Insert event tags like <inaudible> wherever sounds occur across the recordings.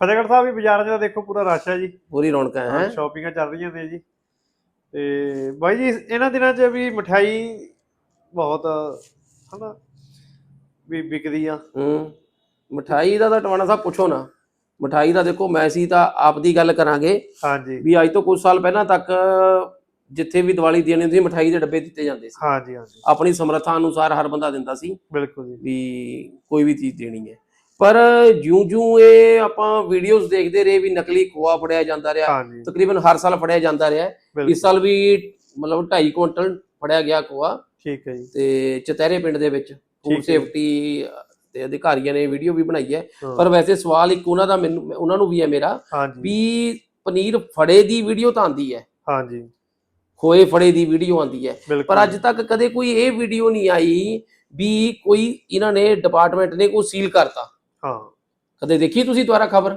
ਫਤਿਹਗੜ੍ਹ ਸਾਹਿਬ ਵੀ ਬਾਜ਼ਾਰਾਂ 'ਚ ਤਾਂ ਦੇਖੋ ਪੂਰਾ ਰਸ਼ ਹੈ ਜੀ। ਪੂਰੀ ਰੌਣਕਾਂ ਹੈ ਸ਼ਾਪਿੰਗਾਂ ਚੱਲ ਰਹੀਆਂ ਨੇ ਜੀ। ਤੇ ਬਾਈ ਜੀ ਇਹਨਾਂ ਦਿਨਾਂ 'ਚ ਵੀ ਮਠਿਆਈ ਬਹੁਤ ਹਨਾ ਵੀ ਵਿਕਦੀ ਆ। ਹੂੰ। ਮਠਾਈ ਦਾ ਤਾਂ ਟਵਾਣਾ ਸਾਹਿਬ ਪੁੱਛੋ ਨਾ। ਮਠਾਈ ਦਾ ਦੇਖੋ ਮੈਂ ਸੀ ਤਾਂ ਆਪ ਦੀ ਗੱਲ ਕਰਾਂਗੇ। ਹਾਂਜੀ। ਵੀ ਅੱਜ ਤੋਂ ਕੁਝ ਸਾਲ ਪਹਿਲਾਂ ਤੱਕ ਜਿੱਥੇ ਵੀ ਦੀਵਾਲੀ ਦੇਣੀ ਹੁੰਦੀ ਮਠਾਈ ਦੇ ਡੱਬੇ ਦਿੱਤੇ ਜਾਂਦੇ ਸੀ। ਹਾਂਜੀ ਹਾਂਜੀ। ਆਪਣੀ ਸਮਰੱਥਾ ਅਨੁਸਾਰ ਹਰ ਬੰਦਾ ਦਿੰਦਾ ਸੀ। ਬਿਲਕੁਲ ਜੀ। ਵੀ ਕੋਈ ਵੀ ਚੀਜ਼ ਦੇਣੀ ਹੈ। ਪਰ ਜਿਉਂ-ਜਿਉਂ ਇਹ ਆਪਾਂ ਵੀਡੀਓਜ਼ ਦੇਖਦੇ ਰਹੇ ਵੀ ਨਕਲੀ ਖੋਆ ਫੜਿਆ ਜਾਂਦਾ ਰਿਹਾ ਤਕਰੀਬਨ ਹਰ ਸਾਲ ਫੜਿਆ ਜਾਂਦਾ ਰਿਹਾ। ਇਸ ਸਾਲ ਵੀ ਮਤਲਬ 2.5 ਕੁਇੰਟਲ ਫੜਿਆ ਗਿਆ ਖੋਆ। ਠੀਕ ਹੈ ਜੀ। ਤੇ ਚਤਹਿਰੇ ਪਿੰਡ ਦੇ ਵਿੱਚ ਫੂਡ। ਸੇਫਟੀ ਤੇ ਅਧਿਕਾਰੀਆਂ ਨੇ ਵੀਡੀਓ ਵੀ ਬਣਾਈ ਹੈ। ਪਰ ਵੈਸੇ ਸਵਾਲ ਇੱਕ ਉਹਨਾਂ ਦਾ ਮੈਨੂੰ ਉਹਨਾਂ ਨੂੰ ਵੀ ਹੈ ਮੇਰਾ ਵੀ ਪਨੀਰ ਫੜੇ ਦੀ ਵੀਡੀਓ ਤਾਂ ਆਂਦੀ ਹੈ। ਹਾਂਜੀ। ਖੋਏ ਫੜੇ ਦੀ ਵੀਡੀਓ ਆਂਦੀ ਹੈ। ਪਰ ਅੱਜ ਤੱਕ ਕਦੇ ਕੋਈ ਇਹ ਵੀਡੀਓ ਨਹੀਂ ਆਈ ਵੀ ਕੋਈ ਇਹਨਾਂ ਨੇ ਡਿਪਾਰਟਮੈਂਟ ਨੇ ਕੋਈ ਸੀਲ ਕਰਤਾ। ਹਾਂ। ਕਦੇ ਦੇਖੀ ਤੁਸੀਂ ਦੁਬਾਰਾ ਖਬਰ?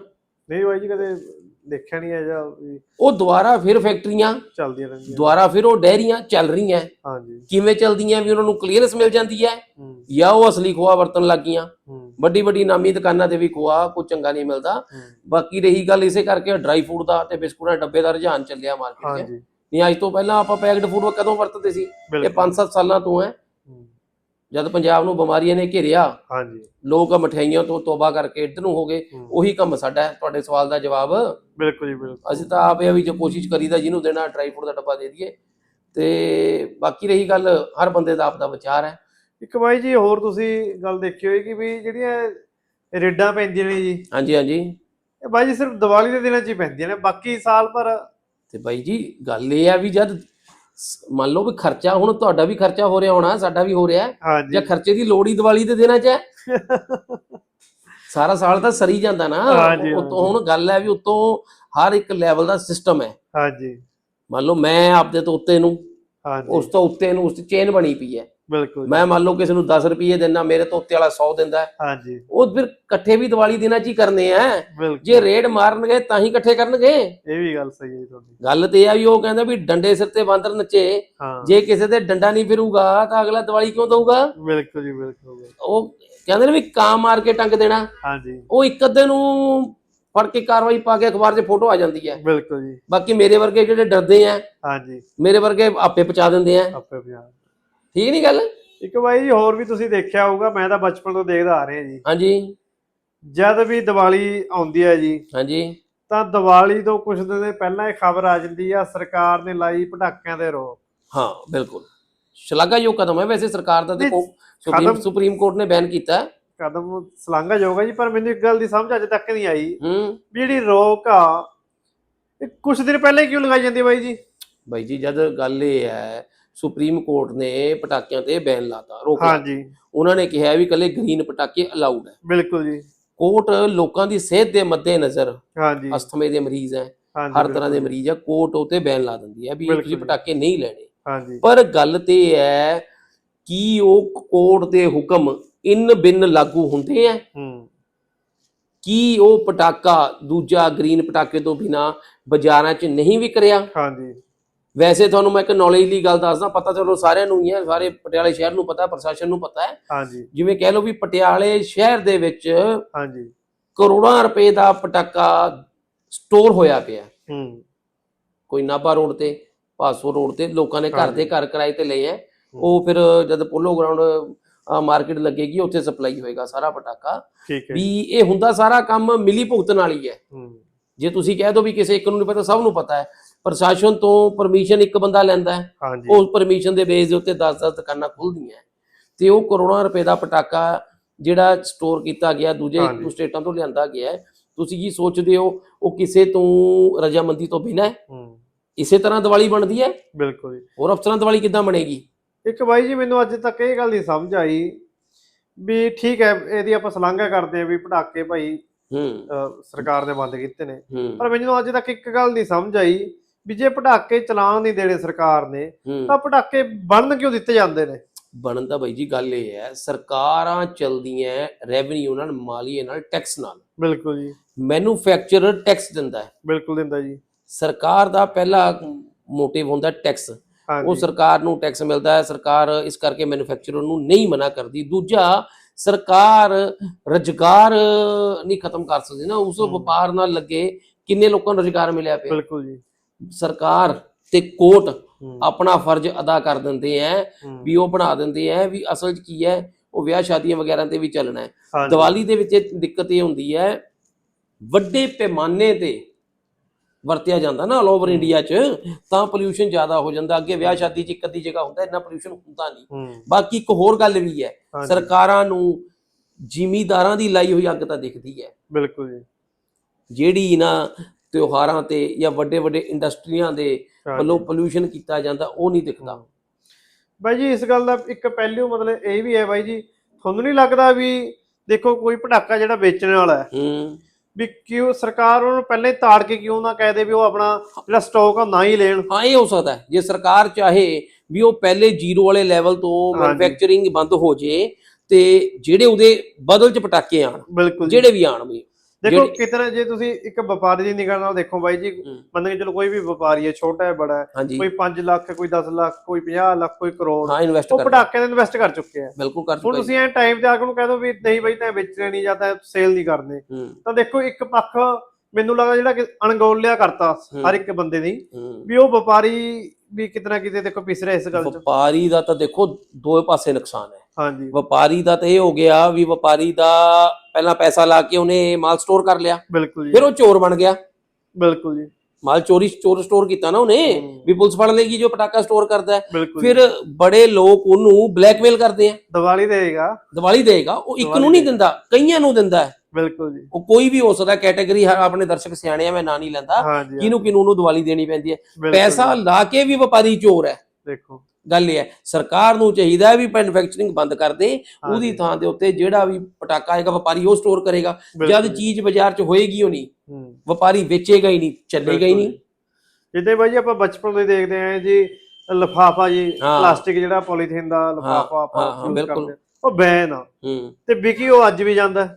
ਨਹੀਂ ਬਾਈ ਜੀ ਕਦੇ ਦੇਖਿਆ ਨਹੀਂ ਹੈ ਜਾਂ ਵੀ ਉਹ ਦੁਬਾਰਾ ਫਿਰ ਫੈਕਟਰੀਆਂ ਚੱਲਦੀਆਂ ਰਹਿੰਦੀਆਂ। ਦੁਬਾਰਾ ਫਿਰ ਉਹ ਡੈਰੀਆਂ ਚੱਲ ਰਹੀਆਂ। ਹਾਂਜੀ। ਕਿਵੇਂ ਚੱਲਦੀਆਂ ਵੀ ਉਹਨਾਂ ਨੂੰ ਕਲੀਅਰੈਂਸ ਮਿਲ ਜਾਂਦੀ ਹੈ ਹੂੰ। ਜਾਂ ਉਹ ਅਸਲੀ ਖੋਆ ਵਰਤਣ ਲੱਗ ਗਈਆਂ। ਹੂੰ। ਵੱਡੀ ਵੱਡੀ ਨਾਮੀ ਦੁਕਾਨਾਂ ਤੇ ਵੀ ਖੋਆ ਕੋਈ ਚੰਗਾ ਨਹੀਂ ਮਿਲਦਾ। ਹੂੰ, ਬਾਕੀ ਰਹੀ ਗੱਲ ਇਸੇ ਕਰਕੇ ਡਰਾਈ ਫੂਡ ਦਾ ਤੇ ਬਿਸਕੁਟਾਂ ਦੇ ਡੱਬੇ ਦਾ ਰੁਝਾਨ ਚੱਲਿਆ ਮਾਰਕੀਟ 'ਚ। ਹਾਂਜੀ। ਨਹੀਂ ਅੱਜ ਤੋਂ ਪਹਿਲਾਂ ਆਪਾਂ ਪੈਕਡ ਫੂਡ ਕਦੋਂ ਵਰਤਦੇ ਸੀ? ਇਹ ਬਿਲਕੁਲ। 5-7 ਸਾਲਾਂ ਤੋਂ ਹੂੰ, ਜਦ ਪੰਜਾਬ ਨੂੰ ਬਿਮਾਰੀਆਂ ਨੇ ਘੇਰਿਆ ਹਾਂਜੀ। ਲੋਕ ਮਠਿਆਈਆਂ ਤੋਂ ਤੋਬਾ ਕਰਕੇ ਇੱਧਰ ਨੂੰ ਹੋ ਗਏ ਉਹੀ ਕੰਮ ਸਾਡਾ ਹੈ। ਤੁਹਾਡੇ ਸਵਾਲ ਦਾ ਜਵਾਬ? ਬਿਲਕੁਲ ਜੀ ਬਿਲਕੁਲ। ਅਸੀਂ ਤਾਂ ਆਪੇ ਵੀ ਜੋ ਕੋਸ਼ਿਸ਼ ਕਰੀਦਾ ਜਿਹਨੂੰ ਦੇਣਾ ਡਰਾਈ ਫੂਡ ਦਾ ਡੱਬਾ ਦੇ ਦਈਏ। ਤੇ ਬਾਕੀ ਰਹੀ ਗੱਲ ਹਰ ਬੰਦੇ ਦਾ ਆਪਦਾ ਵਿਚਾਰ ਹੈ। ਇੱਕ ਬਾਈ ਜੀ ਹੋਰ ਤੁਸੀਂ ਗੱਲ ਦੇਖੀ ਹੋਏਗੀ ਵੀ ਜਿਹੜੀਆਂ ਰੇਡਾਂ ਪੈਂਦੀਆਂ ਨੇ ਜੀ। ਹਾਂਜੀ ਹਾਂਜੀ। ਇਹ ਬਾਈ ਜੀ ਸਿਰਫ ਦੀਵਾਲੀ ਦੇ ਦਿਨਾਂ 'ਚ ਹੀ ਪੈਂਦੀਆਂ ਨੇ ਬਾਕੀ ਸਾਲ ਭਰ ਤੇ ਬਾਈ ਜੀ ਗੱਲ ਇਹ ਆ ਵੀ ਜਦ ਮੰਨ ਲਓ ਵੀ ਖਰਚਾ ਹੁਣ ਤੁਹਾਡਾ ਵੀ ਖਰਚਾ ਹੋ ਰਿਹਾ ਹੋਣਾ ਸਾਡਾ ਵੀ ਹੋ ਰਿਹਾ ਹੈ। ਹਾਂਜੀ। ਜਾਂ ਖਰਚੇ ਦੀ ਲੋੜ ਹੀ ਦੀਵਾਲੀ ਦੇ ਦਿਨਾਂ 'ਚ ਹੈ? <laughs> ਸਾਰਾ ਸਾਲ ਤਾਂ ਸਰੀ ਜਾਂਦਾ ਨਾ। ਹਾਂਜੀ, ਉਤੋਂ ਹੁਣ ਗੱਲ ਹੈ ਵੀ ਉਤੋਂ ਹਰ ਇੱਕ ਲੈਵਲ ਦਾ ਸਿਸਟਮ ਹੈ। ਹਾਂਜੀ। ਮੰਨ ਲਓ ਮੈਂ ਆਪਦੇ ਤੋਂ ਉੱਤੇ ਨੂੰ ਹਾਂਜੀ। ਉਸ ਤੋਂ ਉੱਤੇ ਨੂੰ ਉਸ ਦੀ ਚੇਨ ਬਣੀ ਪਈ ਹੈ। ਬਿਲਕੁਲ ਮੈਂ ਮੰਨ ਲਓ ਕਿਸੇ ਨੂੰ 10 ਰੁਪਏ ਦਿੰਦਾ ਮੇਰੇ ਤੋਂ ਉੱਤੇ ਵਾਲਾ 100 ਦਿੰਦਾ ਹੈ। ਹਾਂਜੀ। ਉਹ ਫਿਰ ਇਕੱਠੇ ਵੀ ਦੀਵਾਲੀ ਦਿਨਾਂ 'ਚ ਹੀ ਕਰਨੇ ਆ। ਜੇ ਰੇਡ ਮਾਰਨਗੇ ਤਾਂ ਹੀ ਇਕੱਠੇ ਕਰਨਗੇ। ਇਹ ਵੀ ਗੱਲ ਸਹੀ ਹੈ ਤੁਹਾਡੀ। ਗੱਲ ਤੇ ਆ ਵੀ ਉਹ ਕਹਿੰਦਾ ਵੀ ਡੰਡੇ ਸਿਰ ਤੇ ਬਾਂਦਰ ਨੱਚੇ। ਜੇ ਕਿਸੇ ਦੇ ਡੰਡਾ ਨਹੀਂ ਫਿਰੂਗਾ ਤਾਂ ਅਗਲਾ ਦੀਵਾਲੀ ਕਿਉਂ ਦਊਗਾ? ਬਿਲਕੁਲ ਜੀ ਬਿਲਕੁਲ। ਉਹ ਕਹਿੰਦੇ ਨੇ ਵੀ ਕਾਂ ਮਾਰ ਕੇ ਟੰਗ ਦੇਣਾ। ਹਾਂਜੀ। ਉਹ ਇੱਕ ਅੱਧੇ ਨੂੰ ਫੜ ਕੇ ਕਾਰਵਾਈ ਪਾ ਕੇ ਅਖਬਾਰ 'ਚ ਫੋਟੋ ਆ ਜਾਂਦੀ ਹੈ। ਬਿਲਕੁਲ ਜੀ। ਬਾਕੀ ਮੇਰੇ ਵਰਗੇ ਜਿਹੜੇ ਡਰਦੇ ਆ ਹਾਂਜੀ। ਮੇਰੇ ਵਰਗੇ ਆਪੇ ਪਚਾ ਦਿੰਦੇ ਆ। ਆਪੇ ਪਿਆਰ ਠੀਕ ਨਹੀਂ ਗੱਲ? ਇੱਕ ਬਾਈ ਜੀ ਹੋਰ ਵੀ ਤੁਸੀਂ ਦੇਖਿਆ ਹੋਊਗਾ ਮੈਂ ਤਾਂ ਬਚਪਨ ਤੋਂ ਦੇਖਦਾ ਆ ਰਿਹਾ ਜੀ। ਹਾਂਜੀ। ਜਦ ਵੀ ਦੀਵਾਲੀ ਆਉਂਦੀ ਹੈ ਜੀ ਹਾਂਜੀ। ਤਾਂ ਦੀਵਾਲੀ ਤੋਂ ਕੁਝ ਦਿਨ ਪਹਿਲਾਂ ਇਹ ਖਬਰ ਆ ਜਾਂਦੀ ਆ ਸਰਕਾਰ ਨੇ ਲਾਈ ਪਟਾਕਿਆਂ ਦੇ ਰੋਕ। ਹਾਂ ਬਿਲਕੁਲ। ਸ਼ਲਾਘਾਯੋਗ ਕਦਮ ਹੈ ਵੈਸੇ ਸਰਕਾਰ ਦਾ ਦੇਖੋ ਸੁਪਰੀਮ ਕੋਰਟ ਨੇ ਬੈਨ ਕੀਤਾ। ਹੈ। ਕਦਮ ਸਲਾਂਘਾ ਜਾਊਗਾ ਜੀ ਪਰ ਮੈਨੂੰ ਇੱਕ ਗੱਲ ਦੀ ਸਮਝ ਅਜੇ ਤੱਕ ਨਹੀਂ ਆਈ। ਹੂੰ। ਵੀ ਜਿਹੜੀ ਰੋਕ ਆ ਇਹ ਕੁਝ ਦਿਨ ਪਹਿਲਾਂ ਹੀ ਕਿਉਂ ਲਗਾਈ ਜਾਂਦੀ ਹੈ ਬਾਈ ਜੀ? ਬਾਈ ਜੀ ਜਦ ਗੱਲ ਇਹ ਹੈ ਸੁਪਰੀਮ ਕੋਰਟ ਨੇ ਪਟਾਕਿਆਂ ਤੇ ਬੈਨ ਲਾਤਾ ਰੋਕਿਆ ਹਾਂਜੀ। ਉਹਨਾਂ ਨੇ ਕਿਹਾ ਵੀ ਕੱਲੇ ਗ੍ਰੀਨ ਪਟਾਕੇ ਅਲਾਉਡ ਹੈ। ਬਿਲਕੁਲ ਜੀ। ਕੋਰਟ ਲੋਕਾਂ ਦੀ ਸਿਹਤ ਦੇ ਮੱਦੇ ਨਜ਼ਰ ਹਾਂਜੀ। ਅਸਥਮੇ ਦੇ ਮਰੀਜ਼ ਹੈ ਹਰ ਤਰ੍ਹਾਂ ਦੇ ਮਰੀਜ਼ ਹੈ ਕੋਰਟ ਉਤੇ ਬੈਨ ਲਾ ਦਿੰਦੀ ਹੈ ਵੀ ਤੁਸੀਂ। ਪਟਾਕੇ ਨਹੀਂ ਲੈਣੇ। ਹਾਂਜੀ। ਪਰ ਗੱਲ ਤੇ ਹੈ ਕਿ ਉਹ ਕੋਰਟ ਦੇ ਹੁਕਮ ਇਨ ਬਿਨ ਲਾਗੂ ਹੁੰਦੇ ਆ ਹੂੰ। ਕੀ ਉਹ ਪਟਾਕਾ ਦੂਜਾ ਗ੍ਰੀਨ ਪਟਾਕੇ ਤੋਂ ਬਿਨਾ ਬਾਜ਼ਾਰਾਂ 'ਚ ਨਹੀਂ ਵਿਕ ਰਿਹਾ? ਹਾਂਜੀ। ਵੈਸੇ ਤੁਹਾਨੂੰ ਮੈਂ ਇੱਕ ਨੌਲੇਜ ਦੀ ਗੱਲ ਦੱਸਦਾ ਪਤਾ ਚਲੋ ਸਾਰਿਆਂ ਨੂੰ ਹੀ ਹੈ ਸਾਰੇ ਪਟਿਆਲੇ ਸ਼ਹਿਰ ਨੂੰ ਪਤਾ ਪ੍ਰਸ਼ਾਸਨ ਨੂੰ ਪਤਾ ਹੈ। ਹਾਂਜੀ। ਜਿਵੇਂ ਕਹਿ ਲਓ ਵੀ ਪਟਿਆਲੇ ਸ਼ਹਿਰ ਦੇ ਵਿੱਚ ਹਾਂਜੀ। ਕਰੋੜਾਂ ਰੁਪਏ ਦਾ ਪਟਾਕਾ ਸਟੋਰ ਹੋਇਆ ਪਿਆ। ਹੂੰ। ਕੋਈ ਨਾਭਾ ਰੋਡ ਤੇ ਪਾਸੋ ਰੋਡ ਤੇ ਲੋਕਾਂ ਨੇ ਘਰ। ਦੇ ਘਰ ਕਿਰਾਏ ਤੇ ਲਏ ਆ ਉਹ ਫਿਰ ਜਦ ਪੋਲੋ ਗਰਾਊਂਡ ਮਾਰਕੀਟ ਲੱਗੇਗੀ ਉੱਥੇ ਸਪਲਾਈ ਹੋਏਗਾ ਸਾਰਾ ਪਟਾਕਾ। ਠੀਕ ਹੈ ਵੀ ਇਹ ਹੁੰਦਾ ਸਾਰਾ ਕੰਮ ਮਿਲੀ ਭੁਗਤਣ ਵਾਲੀ ਹੈ। ਹੂੰ। ਜੇ ਤੁਸੀਂ ਕਹਿ ਦੋ ਵੀ ਕਿਸੇ ਇੱਕ ਨੂੰ ਨਹੀਂ ਪਤਾ ਸਭ ਨੂੰ ਪਤਾ ਹੈ। ਪ੍ਰਸ਼ਾਸਨ ਤੋਂ ਪਰਮਿਸ਼ਨ ਇੱਕ ਬੰਦਾ ਲੈਂਦਾ ਹੈ। ਉਸ ਪਰਮਿਸ਼ਨ ਦੇ ਬੇਸ ਦੇ ਉੱਤੇ 10-10 ਦੁਕਾਨਾਂ ਖੁੱਲਦੀਆਂ ਤੇ ਉਹ ਕਰੋੜਾਂ ਰੁਪਏ ਦਾ ਪਟਾਕਾ ਜਿਹੜਾ ਸਟੋਰ ਕੀਤਾ ਗਿਆ ਦੂਜੇ। ਸਟੇਟਾਂ ਤੋਂ ਲਿਆਂਦਾ ਗਿਆ ਤੁਸੀਂ ਕੀ ਸੋਚਦੇ ਹੋ ਉਹ ਕਿਸੇ ਤੋਂ ਰਜਾਮੰਦੀ ਤੋਂ ਬਿਨਾਂ ਇਸੇ ਤਰ੍ਹਾਂ ਦੀਵਾਲੀ ਬਣਦੀ ਹੈ? ਬਿਲਕੁਲ ਜੀ। ਹੋਰ ਅਫਸਰਾਂ ਦੀਵਾਲੀ ਕਿੱਦਾਂ ਬਣੇਗੀ? ਇੱਕ ਬਾਈ ਜੀ ਮੈਨੂੰ ਅੱਜ ਤੱਕ ਇਹ ਗੱਲ ਨਹੀਂ ਸਮਝ ਆਈ ਵੀ ਠੀਕ ਹੈ ਇਹਦੀ ਆਪਾਂ ਸਲਾਂਘਾ ਕਰਦੇ ਆ ਵੀ ਪਟਾਕੇ ਭਾਈ ਹੂੰ। ਸਰਕਾਰ ਨੇ ਬੰਦ ਕੀਤੇ ਨੇ। ਪਰ ਮੈਨੂੰ ਅੱਜ ਤੱਕ ਇੱਕ ਗੱਲ ਨਹੀਂ ਸਮਝ ਆਈ ਵੀ ਜੇ ਪਟਾਕੇ ਚਲਾਉਣ ਨਹੀਂ ਦੇਣੇ ਸਰਕਾਰ ਨੇ ਤਾਂ ਪਟਾਕੇ ਬਣਨ ਕਿਉਂ ਦਿੱਤੇ ਜਾਂਦੇ ਨੇ? ਬਣਨ ਦਾ ਬਾਈ ਜੀ ਗੱਲ ਇਹ ਹੈ ਸਰਕਾਰਾਂ ਚਲਦੀਆਂ ਰੈਵਨਿਊ ਨਾਲ ਮਾਲੀਏ ਨਾਲ ਟੈਕਸ ਨਾਲ। ਬਿਲਕੁਲ ਜੀ। ਮੈਨੂਫੈਕਚਰਰ ਟੈਕਸ ਦਿੰਦਾ ਹੈ। ਬਿਲਕੁਲ ਦਿੰਦਾ ਜੀ। ਸਰਕਾਰ ਦਾ ਪਹਿਲਾ ਮੋਟਿਵ ਹੁੰਦਾ ਟੈਕਸ ਉਹ ਸਰਕਾਰ ਨੂੰ ਟੈਕਸ ਮਿਲਦਾ ਹੈ ਸਰਕਾਰ ਇਸ ਕਰਕੇ ਮੈਨੂਫੈਕਚਰਰ ਨੂੰ ਨਹੀਂ ਮਨਾ ਕਰਦੀ। ਦੂਜਾ ਸਰਕਾਰ ਰੁਜ਼ਗਾਰ ਨਹੀਂ ਖਤਮ ਕਰ ਸਕਦੀ ਨਾ ਉਸ। ਵਪਾਰ ਨਾਲ ਲੱਗੇ ਕਿੰਨੇ ਲੋਕਾਂ ਨੂੰ ਰੁਜ਼ਗਾਰ ਮਿਲਿਆ ਪਿਆ। ਬਿਲਕੁਲ ਜੀ। ਸਰਕਾਰ ਤੇ ਕੋਰਟ ਆਪਣਾ ਫਰਜ਼ ਅਦਾ ਕਰ ਦਿੰਦੇ ਐ ਵੀ ਉਹ ਬਣਾ ਦਿੰਦੇ ਐ ਵੀ ਅਸਲ 'ਚ ਕੀ ਹੈ ਉਹ ਵਿਆਹ ਸ਼ਾਦੀਆਂ ਵਗੈਰਾ ਤੇ ਵੀ ਚੱਲਣਾ ਹੈ ਦੀਵਾਲੀ ਦੇ ਵਿੱਚ ਦਿੱਕਤ ਇਹ ਹੁੰਦੀ ਹੈ ਵੱਡੇ ਪੈਮਾਨੇ ਤੇ ਵਰਤਿਆ ਜਾਂਦਾ ਨਾ ਆਲ ਓਵਰ ਇੰਡੀਆ 'ਚ ਤਾਂ ਪੋਲਿਊਸ਼ਨ ਜ਼ਿਆਦਾ ਹੋ ਜਾਂਦਾ ਅੱਗੇ ਵਿਆਹ ਸ਼ਾਦੀ 'ਚ ਇੱਕ ਅੱਧੀ ਜਗ੍ਹਾ ਹੁੰਦਾ ਇੰਨਾ ਪੋਲਿਊਸ਼ਨ ਹੁੰਦਾ ਨਹੀਂ। ਬਾਕੀ ਇੱਕ ਹੋਰ ਗੱਲ ਵੀ ਹੈ ਸਰਕਾਰਾਂ ਨੂੰ ਜ਼ਿਮੀਦਾਰਾਂ ਦੀ ਲਾਈ ਹੋਈ ਅੱਗ ਤਾਂ ਦਿਖਦੀ ਹੈ ਬਿਲਕੁਲ ਜੀ। ਜਿਹੜੀ ਇਹਨਾਂ ਤਿਉਹਾਰਾਂ ਤੇ ਜਾਂ ਵੱਡੇ ਵੱਡੇ ਇੰਡਸਟਰੀਆਂ ਦੇ। ਵੱਲੋਂ ਪੋਲਿਊਸ਼ਨ ਕੀਤਾ ਜਾਂਦਾ ਉਹ ਨਹੀਂ ਦਿਖਦਾ ਬਾਈ ਜੀ ਇਸ ਗੱਲ ਦਾ ਇੱਕ ਪਹਿਲੂ ਮਤਲਬ ਇਹ ਵੀ ਹੈ ਬਾਈ ਜੀ ਤੁਹਾਨੂੰ ਨਹੀਂ ਲੱਗਦਾ ਵੀ ਦੇਖੋ ਕੋਈ ਪਟਾਕਾ ਜਿਹੜਾ ਵੇਚਣ ਵਾਲਾ ਹੈ ਵੀ ਕਿਉਂ ਸਰਕਾਰ ਉਹਨੂੰ ਪਹਿਲਾਂ ਹੀ ਤਾੜ ਕੇ ਕਿਉਂ ਨਾ ਕਹਿ ਦੇ ਵੀ ਉਹ ਆਪਣਾ ਜਿਹੜਾ ਸਟਾਕ ਆ ਨਾ ਹੀ ਲੈਣ ਹਾਂ ਇਹ ਹੋ ਸਕਦਾ। ਜੇ ਸਰਕਾਰ ਚਾਹੇ ਵੀ ਉਹ ਪਹਿਲੇ ਜ਼ੀਰੋ ਵਾਲੇ ਲੈਵਲ ਤੋਂ। ਮੈਨੂਫੈਕਚਰਿੰਗ ਬੰਦ ਹੋ ਜੇ ਤੇ ਜਿਹੜੇ ਉਹਦੇ ਬਦਲ ਚ ਪਟਾਕੇ ਆਣ ਜਿਹੜੇ ਵੀ ਆਣ ਵੀ ਦੇਖੋ ਕਿਤਨਾ ਜੇ ਤੁਸੀਂ ਇੱਕ ਵਪਾਰੀ ਦੀ ਨਿਗਾਹ ਨਾਲ ਦੇਖੋ ਬਾਈ ਜੀ। ਮੰਨ ਕੇ ਚਲੋ ਕੋਈ ਵੀ ਵਪਾਰੀ ਹੈ ਛੋਟਾ ਹੈ ਬੜਾ ਹੈ ਕੋਈ 5 ਲੱਖ ਕੋਈ 10 ਲੱਖ ਕੋਈ 50 ਲੱਖ ਕੋਈ ਕਰੋੜ ਹਾਂ ਇਨਵੈਸਟ ਉਹ ਪਟਾਕੇ ਦੇ ਇਨਵੈਸਟ ਕਰ ਚੁੱਕੇ ਆ ਬਿਲਕੁਲ ਕਰ ਹੁਣ ਚੁੱਕਾ ਜੀ। ਤੁਸੀਂ ਐ ਟਾਈਮ ਤੇ ਆ ਕੇ ਉਹਨੂੰ ਕਹਿ ਦੋ ਵੀ ਨਹੀਂ ਬਾਈ ਤੈਂ ਵੇਚਣੇ ਨਹੀਂ ਜਾਂ ਤੈਂ ਸੇਲ ਨਹੀਂ ਕਰਨੇ ਤਾਂ ਦੇਖੋ ਇੱਕ ਪੱਖ ਮੈਨੂੰ ਲੱਗਦਾ ਜਿਹੜਾ ਕਿ ਅਣਗੌਲਿਆ ਕਰਤਾ। ਹਰ ਇੱਕ ਬੰਦੇ ਦੀ ਵੀ ਉਹ ਵਪਾਰੀ ਵੀ ਕਿਤਨਾ ਕਿਤੇ ਦੇਖੋ ਪਿਸ ਰਿਹਾ ਇਸ ਗੱਲ 'ਚ ਵਪਾਰੀ ਦਾ ਤਾਂ ਦੇਖੋ ਦੋਵੇਂ ਪਾਸੇ ਨੁਕਸਾਨ ਹੈ ਹਾਂਜੀ। ਵਪਾਰੀ ਦਾ ਤਾਂ ਇਹ ਹੋ ਗਿਆ ਵੀ ਵਪਾਰੀ ਦਾ ਪਹਿਲਾਂ ਪੈਸਾ ਲਾ ਕੇ ਉਹਨੇ ਮਾਲ ਸਟੋਰ ਕਰ ਲਿਆ। ਬਿਲਕੁਲ ਫਿਰ ਜੀ ਉਹ ਚੋਰ ਬਣ ਗਿਆ। ਬਿਲਕੁਲ ਜੀ। ਮਾਲ ਚੋਰੀ ਚੋਰ ਸਟੋਰ ਕੀਤਾ ਨਾ ਉਹਨੇ। ਵੀ ਪੁਲਿਸ ਫੜ ਲੇਗੀ ਜੋ ਪਟਾਕਾ ਸਟੋਰ ਕਰਦਾ ਹੈ। ਫਿਰ ਬੜੇ ਲੋਕ ਉਹਨੂੰ ਬਲੈਕਮੇਲ ਕਰਦੇ ਆ। ਦੀਵਾਲੀ ਦੇਗਾ। ਦੀਵਾਲੀ ਦੇਗਾ ਉਹ ਇੱਕ ਨੂੰ ਨਹੀਂ। ਦਿੰਦਾ ਕਈਆਂ ਨੂੰ ਦਿੰਦਾ ਹੈ। ਬਿਲਕੁਲ ਜੀ। ਉਹ ਕੋਈ ਵੀ ਹੋ ਸਕਦਾ ਕੈਟਾਗਰੀ ਆਪਣੇ ਦਰਸ਼ਕ ਸਿਆਣੇ ਆ ਮੈਂ ਨਾਂ ਨਹੀਂ ਲੈਂਦਾ। ਕਿਹਨੂੰ ਕਿਹਨੂੰ ਨੂੰ ਦੀਵਾਲੀ ਦੇਣੀ ਪੈਂਦੀ ਹੈ। ਪੈਸਾ ਲਾ ਕੇ ਵੀ ਵਪਾਰੀ ਚੋਰ ਹੈ। ਦੇਖੋ। ਗੱਲ ਇਹ ਹੈ ਸਰਕਾਰ ਨੂੰ ਚਾਹੀਦਾ ਵੀ ਮੈਨੂਫੈਕਚਰਿੰਗ ਬੰਦ ਕਰ ਦੇ ਉਹਦੀ ਥਾਂ ਦੇ ਉੱਤੇ ਜਿਹੜਾ ਵੀ ਪਟਾਕਾ ਆਏਗਾ ਵਪਾਰੀ ਉਹ ਸਟੋਰ ਕਰੇਗਾ ਜਦ। ਚੀਜ਼ ਬਾਜ਼ਾਰ 'ਚ ਹੋਏਗੀ ਉਹ ਨਹੀਂ ਵਪਾਰੀ ਵੇਚੇਗਾ ਹੀ ਨਹੀਂ ਚੱਲੇਗਾ ਹੀ ਨਹੀਂ ਜਿੱਦੇ ਬਾਈ ਆਪਾਂ ਬਚਪਨ ਤੋਂ ਹੀ ਦੇਖਦੇ ਆਂ ਜੀ ਲਫਾਫਾ ਜੀ। ਪਲਾਸਟਿਕ ਜਿਹੜਾ ਪੋਲੀਥੀਨ ਦਾ ਲਫਾਫਾ ਆਪਾਂ ਬਿਲਕੁਲ। ਉਹ ਬੈਨ ਆ ਤੇ ਵਿਕੀ ਉਹ ਅੱਜ ਵੀ ਜਾਂਦਾ।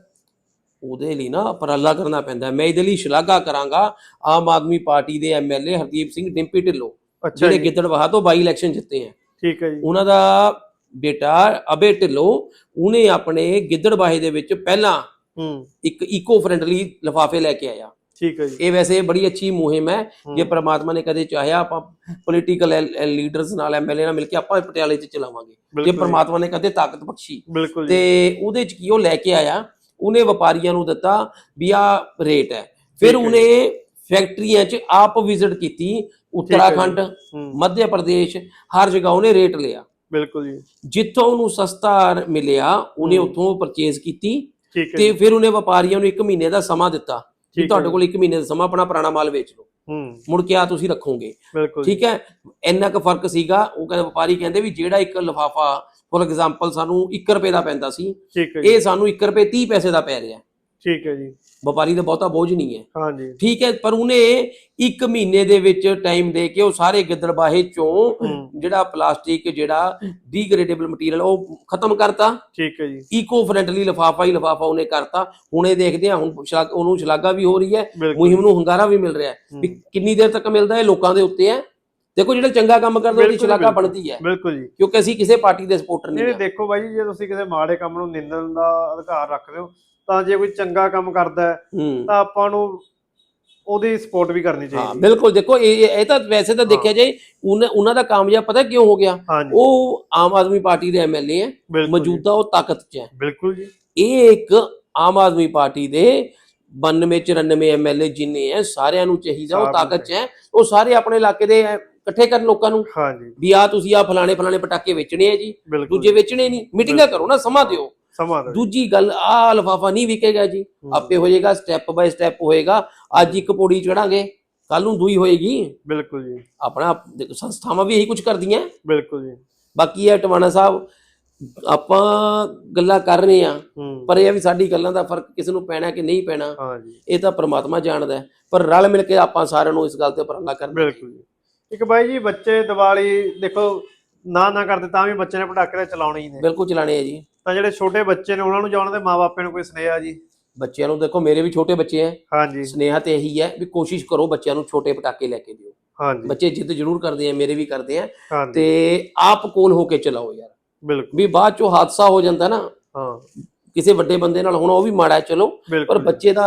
ਉਹਦੇ ਲਈ ਨਾ ਉਪਰਾਲਾ ਕਰਨਾ ਪੈਂਦਾ। ਮੈਂ ਇਹਦੇ ਲਈ ਸ਼ਲਾਘਾ ਕਰਾਂਗਾ ਆਮ ਆਦਮੀ ਪਾਰਟੀ ਦੇ ਐਮਐਲਏ ਹਰਦੀਪ ਸਿੰਘ ਡਿੰਪੀ ਢਿੱਲੋਂ ਜਿਹੜੇ ਗਿੱਦੜਵਾਹਾ ਤੋਂ ਬਾਈ ਇਲੈਕਸ਼ਨ ਜਿੱਤੇ ਆ ਠੀਕ ਹੈ ਜੀ। ਉਹਨਾਂ ਦਾ ਬੇਟਾ ਅਬੇ ਢਿੱਲੋਂ ਉਹਨੇ ਆਪਣੇ ਗਿੱਦੜਬਾਹੇ ਦੇ ਵਿੱਚ ਪਹਿਲਾਂ ਹੂੰ। ਇੱਕ ਈਕੋ ਫ੍ਰੈਂਡਲੀ ਲਿਫਾਫੇ ਲੈ ਕੇ ਆਇਆ। ਠੀਕ ਹੈ ਜੀ। ਇਹ ਵੈਸੇ ਬੜੀ ਅੱਛੀ ਮੁਹਿੰਮ ਹੈ। ਜੇ ਪ੍ਰਮਾਤਮਾ ਨੇ ਕਦੇ ਚਾਹਿਆ ਆਪਾਂ ਪੋਲੀਟੀਕਲ ਲੀਡਰਸ ਨਾਲ ਐਮਐਲਏ ਨਾਲ ਮਿਲ ਕੇ ਆਪਾਂ ਪਟਿਆਲੇ 'ਚ ਚਲਾਵਾਂਗੇ। ਜੇ ਪ੍ਰਮਾਤਮਾ ਨੇ ਕਦੇ ਤਾਕਤ ਬਖਸ਼ੀ। ਤੇ ਉਹਦੇ 'ਚ ਕੀ ਉਹ ਲੈ ਕੇ ਆਇਆ? ਉਹਨੇ ਵਪਾਰੀਆਂ ਨੂੰ ਦਿੱਤਾ ਵੀ ਆ ਰੇਟ ਹੈ। ਫਿਰ। ਉਹਨੇ ਫੈਕਟਰੀਆਂ 'ਚ ਆਪ ਵਿਜ਼ਿਟ ਕੀਤੀ ਉੱਤਰਾਖੰਡ ਮੱਧ ਪ੍ਰਦੇਸ਼ ਹਰ ਜਗ੍ਹਾ ਉਹਨੇ ਰੇਟ ਲਿਆ। ਬਿਲਕੁਲ ਜੀ। ਜਿੱਥੋਂ ਉਹਨੂੰ ਸਸਤਾ ਮਿਲਿਆ ਉਹਨੇ। ਉੱਥੋਂ ਪਰਚੇਜ਼ ਕੀਤੀ ਤੇ ਫਿਰ ਉਹਨੇ ਵਪਾਰੀਆਂ ਨੂੰ 1 ਮਹੀਨੇ ਦਾ ਸਮਾਂ ਦਿੱਤਾ ਕਿ ਤੁਹਾਡੇ ਕੋਲ 1 ਮਹੀਨੇ ਦਾ ਸਮਾਂ ਆਪਣਾ ਪੁਰਾਣਾ ਮਾਲ ਵੇਚ ਲਓ। ਮੁੜ ਕੇ ਆ ਤੁਸੀਂ ਰੱਖੋਗੇ। ਠੀਕ ਹੈ? ਇੰਨਾ ਕੁ ਫ਼ਰਕ ਸੀਗਾ। ਉਹ ਕਹਿੰਦੇ ਵਪਾਰੀ ਕਹਿੰਦੇ ਵੀ ਜਿਹੜਾ ਇੱਕ ਲਫਾਫਾ ਫੋਰ ਐਗਜ਼ਾਮਪਲ ਸਾਨੂੰ 1 ਰੁਪਏ ਦਾ ਪੈਂਦਾ ਸੀ ਇਹ ਸਾਨੂੰ 1 ਰੁਪਏ 30 ਪੈਸੇ ਦਾ ਪੈ ਰਿਹਾ। ਠੀਕ ਹੈ ਜੀ। ਵਪਾਰੀ ਦਾ ਬਹੁਤਾ ਬੋਝ ਨਹੀਂ ਹੈ। ਹਾਂਜੀ। ਠੀਕ ਹੈ ਪਰ ਉਹਨੇ 1 ਮਹੀਨੇ ਦੇ ਵਿੱਚ ਟਾਈਮ ਦੇ ਕੇ ਉਹ ਸਾਰੇ ਗਿੱਦੜਬਾਹੇ ਚੋਂ ਹੂੰ। ਜਿਹੜਾ ਪਲਾਸਟਿਕ ਜਿਹੜਾ ਡੀਗ੍ਰੇਡੇਬਲ ਮਟੀਰੀਅਲ ਉਹ ਖਤਮ ਕਰਤਾ। ਠੀਕ ਹੈ ਜੀ। ਈਕੋ ਫ੍ਰੈਂਡਲੀ ਲਫਾਫਾ ਹੀ ਲਫਾਫਾ ਉਹਨੇ ਕਰਤਾ। ਹੁਣ ਇਹ ਦੇਖਦੇ ਆ ਹੁਣ ਉਹਨੂੰ ਸ਼ਲਾਘਾ ਵੀ ਹੋ ਰਹੀ ਹੈ। ਮੁਹਿੰਮ ਨੂੰ ਹੁੰਗਾਰਾ ਵੀ ਮਿਲ ਰਿਹਾ ਹੈ। ਹੂੰ, ਕਿੰਨੀ ਦੇਰ ਤੱਕ ਮਿਲਦਾ ਹੈ ਲੋਕਾਂ ਦੇ ਉੱਤੇ ਹੈ। ਦੇਖੋ ਜਿਹੜਾ ਚੰਗਾ ਕੰਮ ਕਰਦਾ ਉਹਦੀ ਸ਼ਲਾਘਾ। ਬਣਦੀ ਹੈ। ਬਿਲਕੁਲ ਜੀ। ਕਿਉਂਕਿ ਅਸੀਂ ਕਿਸੇ ਪਾਰਟੀ ਦੇ ਸਪੋਰਟਰ ਨਹੀਂ ਹਾਂ। ਦੇਖੋ ਬਾਈ ਜੀ ਜੇ ਤੁਸੀਂ ਕਿਸੇ ਮਾੜੇ ਕੰਮ ਨੂੰ ਨਿੰਦਣ ਦਾ ਅਧਿਕਾਰ ਰੱਖਦੇ ਹੋ ਤਾਂ ਜੇ ਕੋਈ ਚੰਗਾ ਕੰਮ ਕਰਦਾ ਹੈ ਹੂੰ। ਤਾਂ ਆਪਾਂ ਨੂੰ ਉਹਦੀ ਸਪੋਰਟ ਵੀ ਕਰਨੀ ਹਾਂ ਚਾਹੀਦੀ ਬਿਲਕੁਲ ਦੇਖੋ ਇਹ ਇਹ ਤਾਂ ਵੈਸੇ ਤਾਂ ਦੇਖਿਆ ਜਾਏ ਉਹਨਾਂ ਦਾ ਕਾਮਯਾਬ ਪਤਾ ਕਿਉਂ ਹੋ ਗਿਆ? ਉਹ ਆਮ ਆਦਮੀ ਪਾਰਟੀ ਦੇ ਐਮਐਲਏ ਹੈ ਮੌਜੂਦਾ ਉਹ ਤਾਕਤ 'ਚ ਹੈ। ਬਿਲਕੁਲ ਜੀ। ਇਹ ਇੱਕ ਆਮ ਆਦਮੀ ਪਾਰਟੀ ਦੇ 92 94 ਐਮਐਲਏ ਜਿੰਨੇ ਹੈ ਸਾਰਿਆਂ ਨੂੰ ਚਾਹੀਦਾ ਉਹ ਤਾਕਤ 'ਚ ਹੈ। ਉਹ ਸਾਰੇ ਆਪਣੇ ਇਲਾਕੇ ਦੇ ਐ, ਇਕੱਠੇ ਕਰਨ ਲੋਕਾਂ ਨੂੰ। ਹਾਂਜੀ। ਵੀ ਆ ਤੁਸੀਂ ਆ ਫਲਾਣੇ ਫਲਾਣੇ ਪਟਾਕੇ ਵੇਚਣੇ ਆ ਜੀ। ਦੂਜੇ ਵੇਚਣੇ ਨਹੀਂ। ਮੀਟਿੰਗਾਂ ਕਰੋ ਨਾ ਸਮਾਂ ਦਿਓ। ਸਮਾਂ ਦਿਓ। ਦੂਜੀ ਗੱਲ ਆ ਲਫਾਫਾ ਨਹੀਂ ਵਿਕੇਗਾ ਜੀ। ਆਪੇ ਹੋ ਜਾਏਗਾ ਸਟੈਪ ਬਾਈ ਸਟੈਪ ਹੋਏਗਾ। ਅੱਜ ਇੱਕ ਪੌੜੀ ਚੜਾਂਗੇ ਕੱਲ ਨੂੰ ਦੂਈ ਹੋਏਗੀ। ਬਿਲਕੁਲ ਜੀ। ਆਪਣਾ ਸੰਸਥਾਵਾਂ ਵੀ ਇਹੀ ਕੁਝ ਕਰਦੀਆਂ। ਬਿਲਕੁਲ ਜੀ। ਬਾਕੀ ਇਹ ਟਵਾਣਾ ਸਾਹਿਬ ਆਪਾਂ ਗੱਲਾਂ ਕਰ ਰਹੇ ਆ ਪਰ ਇਹ ਵੀ ਸਾਡੀ ਗੱਲਾਂ ਦਾ ਫ਼ਰਕ ਕਿਸੇ ਨੂੰ ਪੈਣਾ ਕਿ ਨਹੀਂ ਪੈਣਾ। ਇਹ ਤਾਂ ਪ੍ਰਮਾਤਮਾ ਜਾਣਦਾ ਹੈ। ਪਰ ਰਲ ਮਿਲ ਕੇ ਆਪਾਂ ਸਾਰਿਆਂ ਨੂੰ ਇਸ ਗੱਲ ਤੇ ਉਪਰਾਲਾ ਕਰਨਾ ਬਿਲਕੁਲ ਜੀ। ਇੱਕ ਬਾਈ ਜੀ ਬੱਚੇ ਦੀਵਾਲੀ ਦੇਖੋ ਨਾ ਨਾ ਕਰਦੇ ਤਾਂ ਵੀ ਬੱਚੇ ਨੇ ਪਟਾਕੇ ਚਲਾਉਣੇ ਹੀ ਨੇ। ਬਿਲਕੁਲ ਚਲਾਣੇ ਆ ਜੀ। ਤਾਂ ਜਿਹੜੇ ਛੋਟੇ ਬੱਚੇ ਨੇ ਉਹਨਾਂ ਨੂੰ ਜਾਣ ਦੇ ਮਾਪਿਆਂ ਨੂੰ ਕੋਈ ਸੁਨੇਹਾ ਜੀ? ਬੱਚਿਆਂ ਨੂੰ ਦੇਖੋ ਮੇਰੇ ਵੀ ਛੋਟੇ ਬੱਚੇ ਐ ਹਾਂਜੀ। ਸਨੇਹਾ ਤੇ ਇਹੀ ਹੈ ਵੀ ਕੋਸ਼ਿਸ਼ ਕਰੋ ਬੱਚਿਆਂ ਨੂੰ ਛੋਟੇ ਪਟਾਕੇ ਲੈ ਕੇ ਦਿਓ। ਹਾਂਜੀ। ਬੱਚੇ ਜਿੱਦ ਜ਼ਰੂਰ ਕਰਦੇ ਆ ਮੇਰੇ ਵੀ ਕਰਦੇ ਆ। ਤੇ ਆਪ ਕੋਲ ਹੋ ਕੇ ਚਲਾਓ ਯਾਰ। ਬਿਲਕੁਲ। ਵੀ ਬਾਅਦ ਚੋਂ ਹਾਦਸਾ ਹੋ ਜਾਂਦਾ ਨਾ ਹਾਂ। ਕਿਸੇ ਵੱਡੇ ਬੰਦੇ ਨਾਲ ਹੁਣ ਉਹ ਵੀ ਮਾੜਾ ਚਲੋ। ਪਰ ਬੱਚੇ ਦਾ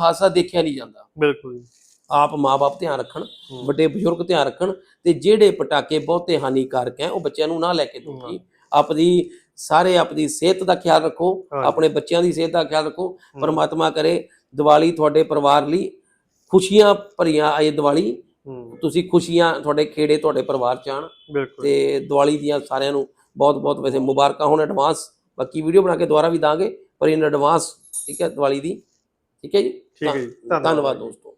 ਹਾਸਾ ਦੇਖਿਆ ਨਹੀਂ ਜਾਂਦਾ। ਬਿਲਕੁਲ ਜੀ। ਆਪ ਮਾਪੇ ਧਿਆਨ ਰੱਖਣ। ਵੱਡੇ ਬਜ਼ੁਰਗ ਧਿਆਨ ਰੱਖਣ ਤੇ ਜਿਹੜੇ ਪਟਾਕੇ ਬਹੁਤੇ ਹਾਨੀਕਾਰਕ ਹੈ ਉਹ ਬੱਚਿਆਂ ਨੂੰ ਨਾ ਲੈ ਕੇ ਦਿਓ ਜੀ। ਆਪਦੀ ਸਾਰੇ ਆਪਦੀ ਸਿਹਤ ਦਾ ਖਿਆਲ ਰੱਖੋ। ਆਪਣੇ ਬੱਚਿਆਂ ਦੀ ਸਿਹਤ ਦਾ ਖਿਆਲ ਰੱਖੋ ਪਰਮਾਤਮਾ ਕਰੇ ਦੀਵਾਲੀ ਤੁਹਾਡੇ ਪਰਿਵਾਰ ਲਈ ਖੁਸ਼ੀਆਂ ਭਰੀਆਂ ਆਏ ਦੀਵਾਲੀ ਤੁਸੀਂ ਖੁਸ਼ੀਆਂ ਤੁਹਾਡੇ ਖੇੜੇ ਤੁਹਾਡੇ ਪਰਿਵਾਰ ਚ ਆਣ ਤੇ ਦੀਵਾਲੀ ਦੀਆਂ ਸਾਰਿਆਂ ਨੂੰ ਬਹੁਤ ਬਹੁਤ ਵੈਸੇ ਮੁਬਾਰਕਾਂ ਹੋਣ ਐਡਵਾਂਸ ਬਾਕੀ ਵੀਡੀਓ ਬਣਾ ਕੇ ਦੁਬਾਰਾ ਵੀ ਦਾਂਗੇ ਪਰ ਇਨ ਐਡਵਾਂਸ ਠੀਕ ਹੈ ਦੀਵਾਲੀ ਦੀ ਠੀਕ ਹੈ ਜੀ? ਠੀਕ ਹੈ ਜੀ ਧੰਨਵਾਦ ਦੋਸਤੋ।